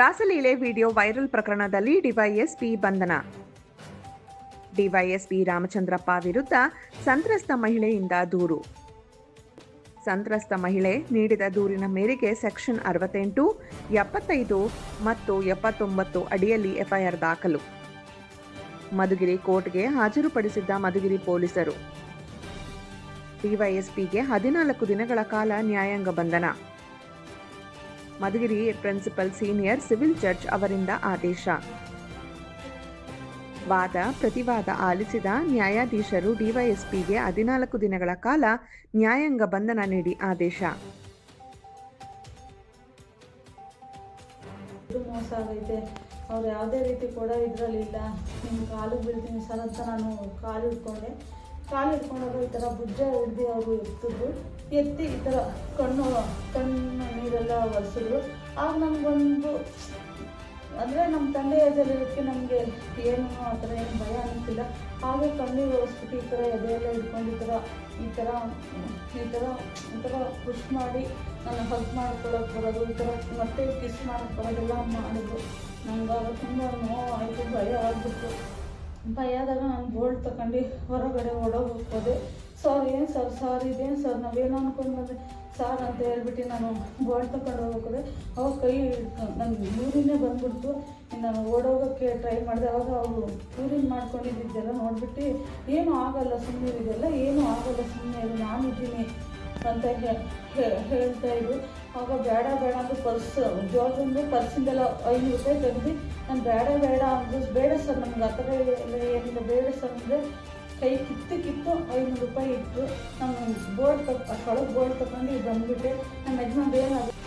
ರಾಸಲೀಲೆ video viral ಪ್ರಕರಣದಲ್ಲಿ DYSP ಬಂಧನ. DYSP Ramachandrappa ವಿರುದ್ಧ ಸಂತ್ರಸ್ತ ಮಹಿಳೆಯಿಂದ ದೂರು. ಸಂತ್ರಸ್ತ ಮಹಿಳೆ ನೀಡಿದ ದೂರಿನ ಮೇರೆಗೆ ಸೆಕ್ಷನ್ ಅರವತ್ತೆಂಟು, ಎಪ್ಪತ್ತೈದು ಮತ್ತು ಎಪ್ಪತ್ತೊಂಬತ್ತು ಅಡಿಯಲ್ಲಿ ಎಫ್ಐಆರ್ ದಾಖಲು. ಮಧುಗಿರಿ ಕೋರ್ಟ್ಗೆ ಹಾಜರುಪಡಿಸಿದ್ದ ಮಧುಗಿರಿ ಪೊಲೀಸರು. ಡಿವೈಎಸ್ಪಿಗೆ ಹದಿನಾಲ್ಕು ದಿನಗಳ ಕಾಲ ನ್ಯಾಯಾಂಗ ಬಂಧನ. Madhugiri principal senior civil judge ಅವರಿಂದ ಆದೇಶ. ವಾದ, ಪ್ರತಿವಾದ ಆಲಿಸಿದ ನ್ಯಾಯಾಧೀಶರು ಡಿವೈಎಸ್ಪಿಗೆ ಹದಿನಾಲ್ಕು ದಿನಗಳ ಕಾಲ ನ್ಯಾಯಾಂಗ ಬಂಧನ ನೀಡಿ ಆದೇಶ. ಮೋಸ ಆಗೈತೆ. ಅವ್ರು ಯಾವುದೇ ರೀತಿ ಕೂಡ ಇದರಲ್ಲಿಲ್ಲ ನಿಮ್ಮ ಕಾಲಿಗೆ ಬೀಳ್ತೀನಿ ಸರ್ ಅಂತ ನಾನು ಕಾಲು ಹಿಡ್ಕೊಂಡೆ. ಕಾಲು ಹಿಡ್ಕೊಂಡೋಗು ಈ ಥರ ಬುಜ್ಜ ಹಿಡ್ದು ಅವರು ಎತ್ತಿದ್ರು. ಎತ್ತಿ ಈ ಥರ ಕಣ್ಣು ಕಣ್ಣು ನೀರೆಲ್ಲ ಒರೆಸಿದ್ರು. ಆಗ ನಮಗೊಂದು, ಅಂದರೆ ನಮ್ಮ ತಂದೆ ಎದೆಲಿರೋಕ್ಕೆ ನಮಗೆ ಏನು ಆ ಥರ ಏನು ಭಯ ಅನ್ನಿಸ್ತಿಲ್ಲ. ಹಾಗೆ ಕಣ್ಣೀರು ಒರೆಸ್ಬಿಟ್ಟು ಈ ಥರ ಎದೆಯೆಲ್ಲ ಹಿಡ್ಕೊಂಡು ಈ ಥರ ಈ ಥರ ಈ ಥರ ಈ ಥರ ಪುಷ್ ಮಾಡಿ ನನ್ನ ಹಗ್ ಮಾಡ್ಕೊಳ್ಳೋಕೆ ಬರೋದು, ಈ ಥರ ಮತ್ತೆ ಕಿಸ್ ಮಾಡ್ಕೊಳ್ಳೋದೆಲ್ಲ ಬರೋದೆಲ್ಲ ಮಾಡಿದ್ರು ಆಗ ತುಂಬ ಆಯಿತು ಭಯ ಆಗ್ಬಿಟ್ಟು ಭಯ ಆದಾಗ ನಾನು ಬೋಲ್ಡ್ ತಗೊಂಡು ಹೊರಗಡೆ ಓಡೋಗಿ ಹೋಗ್ತದೆ ಸರ್, ಏನು ಸರ್? ಸರ್, ಇದೇನು ಸರ್? ನಾವೇನು ಅನ್ಕೊಂಡು ಬಂದೆ. ಸರ್, ಅಂತ ಹೇಳ್ಬಿಟ್ಟು ನಾನು ಬೋಲ್ಡ್ ತಗೊಂಡು ಹೋಗ್ಬೇಕಾದ್ರೆ ಅವಾಗ ಕೈ ನನಗೆ ಯೂರಿನೇ ಬಂದ್ಬಿಡ್ತು. ನಾನು ಓಡೋಗೋಕ್ಕೆ ಟ್ರೈ ಮಾಡಿದೆ. ಅವಾಗ ಅವರು ಯೂರಿನ್ ಮಾಡ್ಕೊಂಡಿದ್ದೆಲ್ಲ ನೋಡಿಬಿಟ್ಟು, ಏನೂ ಆಗಲ್ಲ ಸುಮ್ಮನೆ ಇದೆಲ್ಲ ಏನೂ ಆಗಲ್ಲ ಸುಮ್ಮನೆ ನಾನು ನಾನಿದ್ದೀನಿ. ಅಂತ ಹೇಳ್ತಾ ಇದ್ರು. ಆಗ ಬೇಡ ಬೇಡ ಅಂದ್ರೆ ಪರ್ಸ್ ಜೋಬಂದು ಪರ್ಸಿಂದೆಲ್ಲ ಐನೂರು ರೂಪಾಯಿ ತೆಗೆದು ನಾನು ಬೇಡ ಬೇಡ ಅಂದ್ರೆ, ಬೇಡ ಸರ್ ನಮ್ಗೆ ಆ ಥರ ಏನಿಲ್ಲ, ಬೇಡ ಸರ್ ಅಂದರೆ. ಕೈ ಕಿತ್ತು ಕಿತ್ತು ಐನೂರು ರೂಪಾಯಿ ಇಟ್ಟು ನಾನು ಬೋರ್ಡ್ ಅಷ್ಟೊಳಗೆ ಬೋರ್ಡ್ ತಗೊಂಡು ಬಂದ್ಬಿಟ್ಟೆ. ನಮ್ಮ ಯಜಮಾನ್ ಏನಾದ್ರು